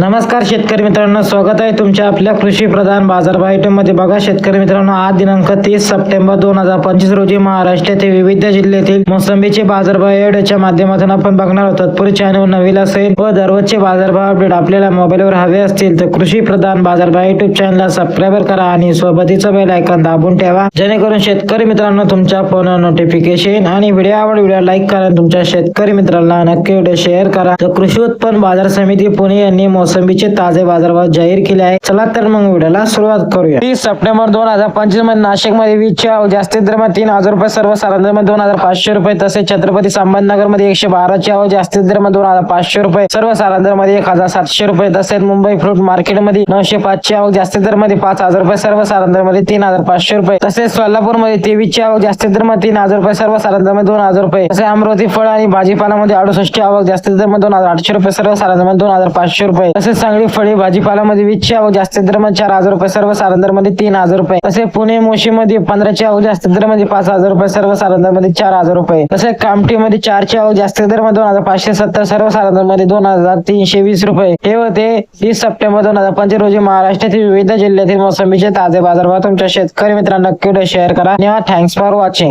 नमस्कार शेतकरी मित्रांनो स्वागत आहे तुमच्या आपल्या कृषी प्रधान बाजारमध्ये. बघा शेतकरी मित्रांनो आज दिनांक तीस सप्टेंबर दोन हजार पंचवीस रोजी महाराष्ट्रातील विविध जिल्ह्यातील मोसंबीचे बाजारभाव एवढ्याच्या माध्यमातून आपण बघणार आहोत. तत्पूर्वी चॅनल नवीन असेल व दररोजचे बाजारभाव अपडेट आपल्याला मोबाईलवर हवे असतील तर कृषी प्रधान बाजारभाव युट्यूब चॅनलला सबस्क्राईब करा आणि सोबतीचा बेल आयकॉन दाबून ठेवा. जेणेकरून शेतकरी मित्रांनो तुमच्या फोनवर नोटिफिकेशन आणि व्हिडिओ आवड व्हिडिओ लाईक करा तुमच्या शेतकरी मित्रांना नक्की व्हिडिओ शेअर करा. तर कृषी उत्पन्न बाजार समिती पुणे यांनी मोसंबीचे ताजे बाजारभाव जाहीर केले आहे चला तर मग व्हिडिओला सुरुवात करूया. तीस सप्टेंबर दोन हजार पंचवीसमध्ये नाशिकमध्ये वीजच्या जास्तीत दरम्यान तीन हजार रुपये सर्वसाधारण दोन हजार पाचशे रुपये तसेच छत्रपती संभाजीनगरमध्ये एकशे बाराची आवक जास्तीत दरम्यान दोन हजार पाचशे रुपये सर्वसाधारणमध्ये एक हजार सातशे रुपये तसेच मुंबई फ्रूट मार्केटमध्ये नऊशे पाचशे आवक जास्तीत दरमध्ये पाच हजार रुपये सर्वसाधारणमध्ये तीन हजार पाचशे रुपये तसेच सोलापूरमध्ये तेवीसची आवक जास्तीत दरम्यान तीन हजार रुपये सर्वसाधारणमध्ये दोन हजार रुपये तसेच अमरावती फळ आणि भाजीपाला मध्ये अडुसष्ट आवक जास्तीत दरम्यान दोन हजार आठशे रुपये सर्वसाधारणमध्ये दोन हजार पाचशे रुपये. तसेच सांगली फळे भाजीपालामध्ये वीसशे आवक जास्तीत दरमध्ये चार हजार रुपये सर्वसाधारण दरमध्ये तीन हजार रुपये. तसेच पुणे मोशी मध्ये पंधराची आवक जास्तीत दरमध्ये पाच हजार रुपये सर्वसाधारण दरमध्ये चार हजार रुपये. तसेच कामठीमध्ये चारशे चारची आवक जास्तीत दरमध्ये दोन हजार पाचशे सत्तर सर्वसाधारण दर दोन हजार तीनशे वीस रुपये. हे होते तीस सप्टेंबर दोन हजार पंचवीस रोजी महाराष्ट्रातील विविध जिल्ह्यातील मोसंबीचे ताजे बाजारभाव तुमच्या शेतकरी मित्रांना नक्की शेअर करा. Thanks for watching